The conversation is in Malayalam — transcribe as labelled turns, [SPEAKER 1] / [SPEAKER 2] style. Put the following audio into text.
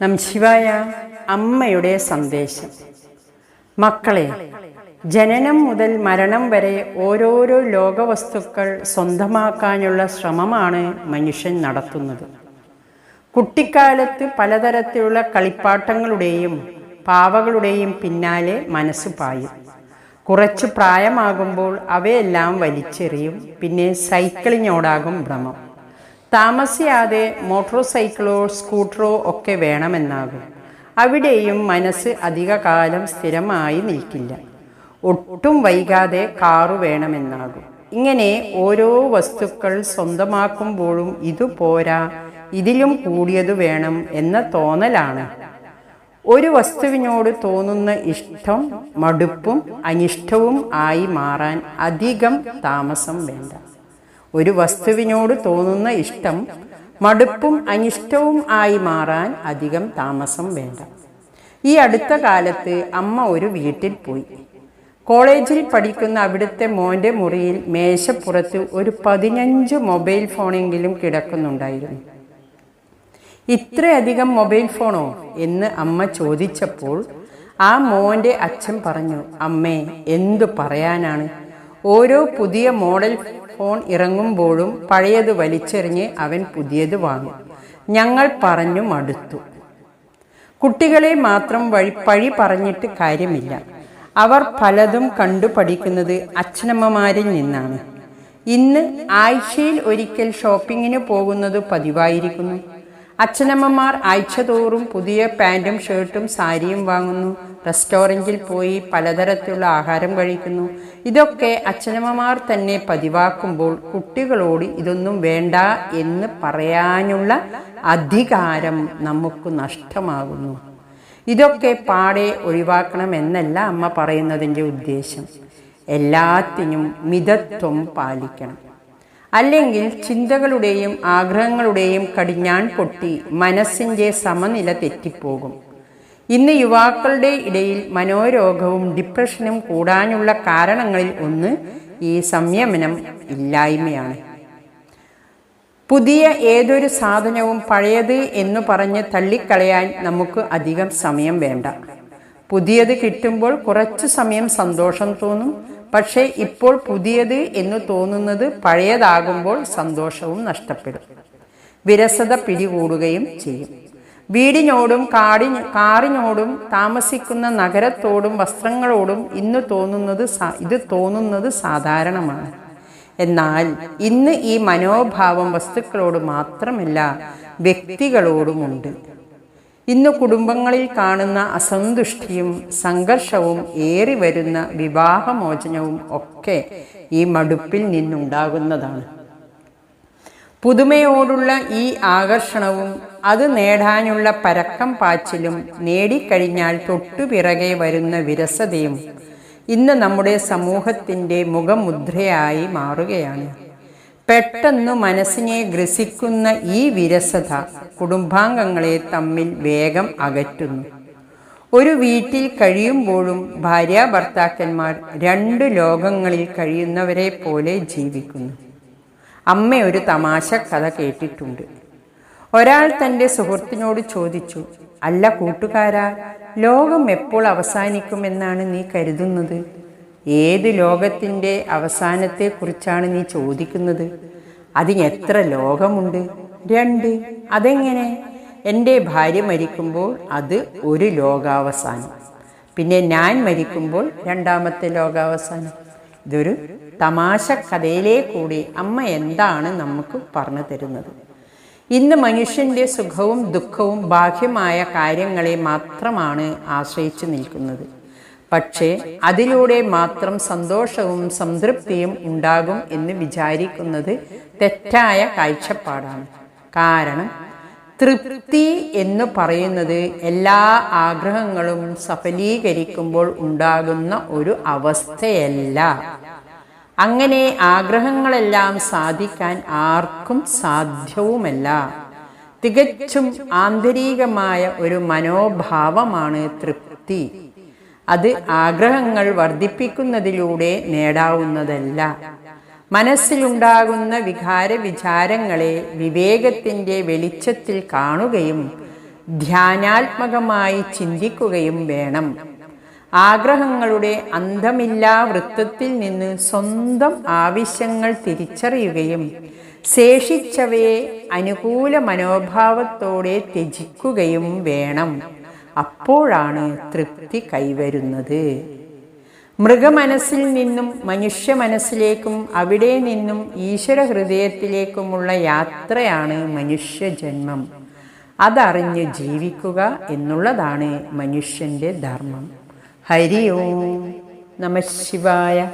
[SPEAKER 1] നംശിവായ അമ്മയുടെ സന്ദേശം. മക്കളെ ജനനം മുതൽ മരണം വരെ ഓരോരോ ലോകവസ്തുക്കൾ സ്വന്തമാക്കാനുള്ള ശ്രമമാണ് മനുഷ്യൻ നടത്തുന്നത്. കുട്ടിക്കാലത്ത് പലതരത്തിലുള്ള കളിപ്പാട്ടങ്ങളുടെയും പാവകളുടെയും പിന്നാലെ മനസ്സ് പായും. കുറച്ച് പ്രായമാകുമ്പോൾ അവയെല്ലാം വലിച്ചെറിയും പിന്നെ സൈക്കിളിനോടാകും ഭ്രമം. താമസിയാതെ മോട്ടോർ സൈക്കിളോ സ്കൂട്ടറോ ഒക്കെ വേണമെന്നാകും. അവിടെയും മനസ്സ് അധികകാലം സ്ഥിരമായി നിൽക്കില്ല. ഒട്ടും വൈകാതെ കാറു വേണമെന്നാകും. ഇങ്ങനെ ഓരോ വസ്തുക്കൾ സ്വന്തമാക്കുമ്പോഴും ഇതു പോരാ ഇതിലും കൂടിയത് വേണം എന്ന തോന്നലാണ്. ഒരു വസ്തുവിനോട് തോന്നുന്ന ഇഷ്ടം മടുപ്പും അനിഷ്ടവും ആയി മാറാൻ അധികം താമസം വേണ്ട. ഒരു വസ്തുവിനോട് തോന്നുന്ന ഇഷ്ടം മടുപ്പും അനിഷ്ടവും ആയി മാറാൻ അധികം താമസം വേണ്ട. ഈ അടുത്ത കാലത്ത് അമ്മ ഒരു വീട്ടിൽ പോയി. കോളേജിൽ പഠിക്കുന്ന അവിടുത്തെ മോന്റെ മുറിയിൽ മേശപ്പുറത്ത് ഒരു പതിനഞ്ച് മൊബൈൽ ഫോണെങ്കിലും കിടക്കുന്നുണ്ടായിരുന്നു. ഇത്രയധികം മൊബൈൽ ഫോണോ എന്ന് അമ്മ ചോദിച്ചപ്പോൾ ആ മോന്റെ അച്ഛൻ പറഞ്ഞു അമ്മേ എന്തു പറയാനാണ്? ഓരോ പുതിയ മോഡൽ ഫോൺ ഇറങ്ങുമ്പോഴും പഴയത് വലിച്ചെറിഞ്ഞ് അവൻ പുതിയത് വാങ്ങും. ഞങ്ങൾ പറഞ്ഞു മടുത്തു. കുട്ടികളെ മാത്രം വഴി പഴി പറഞ്ഞിട്ട് കാര്യമില്ല. അവർ പലതും കണ്ടു പഠിക്കുന്നത് അച്ഛനമ്മമാരിൽ നിന്നാണ്. ഇന്ന് ആഴ്ചയിൽ ഒരിക്കൽ ഷോപ്പിങ്ങിന് പോകുന്നത് പതിവായിരിക്കുന്നു. അച്ഛനമ്മമാർ ആഴ്ചതോറും പുതിയ പാന്റും ഷർട്ടും സാരിയും വാങ്ങുന്നു. റെസ്റ്റോറന്റിൽ പോയി പലതരത്തിലുള്ള ആഹാരം കഴിക്കുന്നു. ഇതൊക്കെ അച്ഛനമ്മമാർ തന്നെ പതിവാക്കുമ്പോൾ കുട്ടികളോട് ഇതൊന്നും വേണ്ട എന്ന് പറയാനുള്ള അധികാരം നമുക്ക് നഷ്ടമാകുന്നു. ഇതൊക്കെ പാടെ ഒഴിവാക്കണമെന്നല്ല അമ്മ പറയുന്നതിന്റെ ഉദ്ദേശം. എല്ലാത്തിനും മിതത്വം പാലിക്കണം. അല്ലെങ്കിൽ ചിന്തകളുടെയും ആഗ്രഹങ്ങളുടെയും കടിഞ്ഞാൺ പൊട്ടി മനസ്സിന്റെ സമനില തെറ്റിപ്പോകും. ഇന്ന് യുവാക്കളുടെ ഇടയിൽ മനോരോഗവും ഡിപ്രഷനും കൂടാനുള്ള കാരണങ്ങളിൽ ഒന്ന് ഈ സംയമനം ഇല്ലായ്മയാണ്. പുതിയ ഏതൊരു സാധനവും പഴയത് എന്ന് പറഞ്ഞ് തള്ളിക്കളയാൻ നമുക്ക് അധികം സമയം വേണ്ട. പുതിയത് കിട്ടുമ്പോൾ കുറച്ചു സമയം സന്തോഷം തോന്നും. പക്ഷേ ഇപ്പോൾ പുതിയത് എന്ന് തോന്നുന്നത് പഴയതാകുമ്പോൾ സന്തോഷവും നഷ്ടപ്പെടും. വിരസത പിടികൂടുകയും ചെയ്യും. വീടിനോടും കാടി കാറിനോടും താമസിക്കുന്ന നഗരത്തോടും വസ്ത്രങ്ങളോടും ഇന്ന് തോന്നുന്നത് ഇത് തോന്നുന്നത് സാധാരണമാണ്. എന്നാൽ ഇന്ന് ഈ മനോഭാവം വസ്തുക്കളോട് മാത്രമല്ല വ്യക്തികളോടുമുണ്ട്. ഇന്ന് കുടുംബങ്ങളിൽ കാണുന്ന അസന്തുഷ്ടിയും സംഘർഷവും ഏറി വരുന്ന വിവാഹമോചനവും ഒക്കെ ഈ മടുപ്പിൽ നിന്നുണ്ടാകുന്നതാണ്. പുതുമയോടുള്ള ഈ ആകർഷണവും അത് നേടാനുള്ള പരക്കം പാച്ചിലും നേടിക്കഴിഞ്ഞാൽ തൊട്ടുപിറകെ വരുന്ന വിരസതയും ഇന്ന് നമ്മുടെ സമൂഹത്തിന്റെ മുഖമുദ്രയായി മാറുകയാണ്. പെട്ടെന്ന് മനസ്സിനെ ഗ്രസിക്കുന്ന ഈ വിരസത കുടുംബാംഗങ്ങളെ തമ്മിൽ വേഗം അകറ്റുന്നു. ഒരു വീട്ടിൽ കഴിയുമ്പോഴും ഭാര്യ ഭർത്താക്കന്മാർ രണ്ട് ലോകങ്ങളിൽ കഴിയുന്നവരെ പോലെ ജീവിക്കുന്നു. അമ്മ ഒരു തമാശ കഥ കേട്ടിട്ടുണ്ട്. ഒരാൾ തന്റെ സുഹൃത്തിനോട് ചോദിച്ചു അല്ല കൂട്ടുകാരാ ലോകം എപ്പോൾ അവസാനിക്കുമെന്നാണ് നീ കരുതുന്നത്? ഏത് ലോകത്തിന്റെ അവസാനത്തെക്കുറിച്ചാണ് നീ ചോദിക്കുന്നത്? അതിന് എത്ര ലോകമുണ്ട്? രണ്ട്. അതെങ്ങനെ? എന്റെ ഭാര്യ മരിക്കുമ്പോൾ അത് ഒരു ലോകാവസാനം. പിന്നെ ഞാൻ മരിക്കുമ്പോൾ രണ്ടാമത്തെ ലോകാവസാനം. ഇതൊരു തമാശ കഥയിലേ കൂടി അമ്മ എന്താണ് നമുക്ക് പറഞ്ഞു തരുന്നത്? ഇന്ന് മനുഷ്യന്റെ സുഖവും ദുഃഖവും ബാഹ്യമായ കാര്യങ്ങളെ മാത്രമാണ് ആശ്രയിച്ചു നിൽക്കുന്നത്. പക്ഷേ അതിലൂടെ മാത്രം സന്തോഷവും സംതൃപ്തിയും ഉണ്ടാകും എന്ന് വിചാരിക്കുന്നത് തെറ്റായ കാഴ്ചപ്പാടാണ്. കാരണം തൃപ്തി എന്ന് പറയുന്നത് എല്ലാ ആഗ്രഹങ്ങളും സഫലീകരിക്കുമ്പോൾ ഉണ്ടാകുന്ന ഒരു അവസ്ഥയല്ല. അങ്ങനെ ആഗ്രഹങ്ങളെല്ലാം സാധിക്കാൻ ആർക്കും സാധ്യവുമല്ല. തികച്ചും ആന്തരികമായ ഒരു മനോഭാവമാണ് തൃപ്തി. അത് ആഗ്രഹങ്ങൾ വർദ്ധിപ്പിക്കുന്നതിലൂടെ നേടാവുന്നതല്ല. മനസ്സിലുണ്ടാകുന്ന വികാര വിചാരങ്ങളെ വിവേകത്തിന്റെ വെളിച്ചത്തിൽ കാണുകയും ധ്യാനാത്മകമായി ചിന്തിക്കുകയും വേണം. ആഗ്രഹങ്ങളുടെ അന്തമില്ലാ വൃത്തത്തിൽ നിന്ന് സ്വന്തം ആവശ്യങ്ങൾ തിരിച്ചറിയുകയും ശേഷിച്ചവയെ അനുകൂല മനോഭാവത്തോടെ ത്യജിക്കുകയും വേണം. അപ്പോഴാണ് തൃപ്തി കൈവരുന്നത്. മൃഗമനസ്സിൽ നിന്നും മനുഷ്യ മനസ്സിലേക്കും അവിടെ നിന്നും ഈശ്വര ഹൃദയത്തിലേക്കുമുള്ള യാത്രയാണ് മനുഷ്യജന്മം. അതറിഞ്ഞ് ജീവിക്കുക എന്നുള്ളതാണ് മനുഷ്യന്റെ ധർമ്മം. ഹരി ഓം നമ ശിവായ.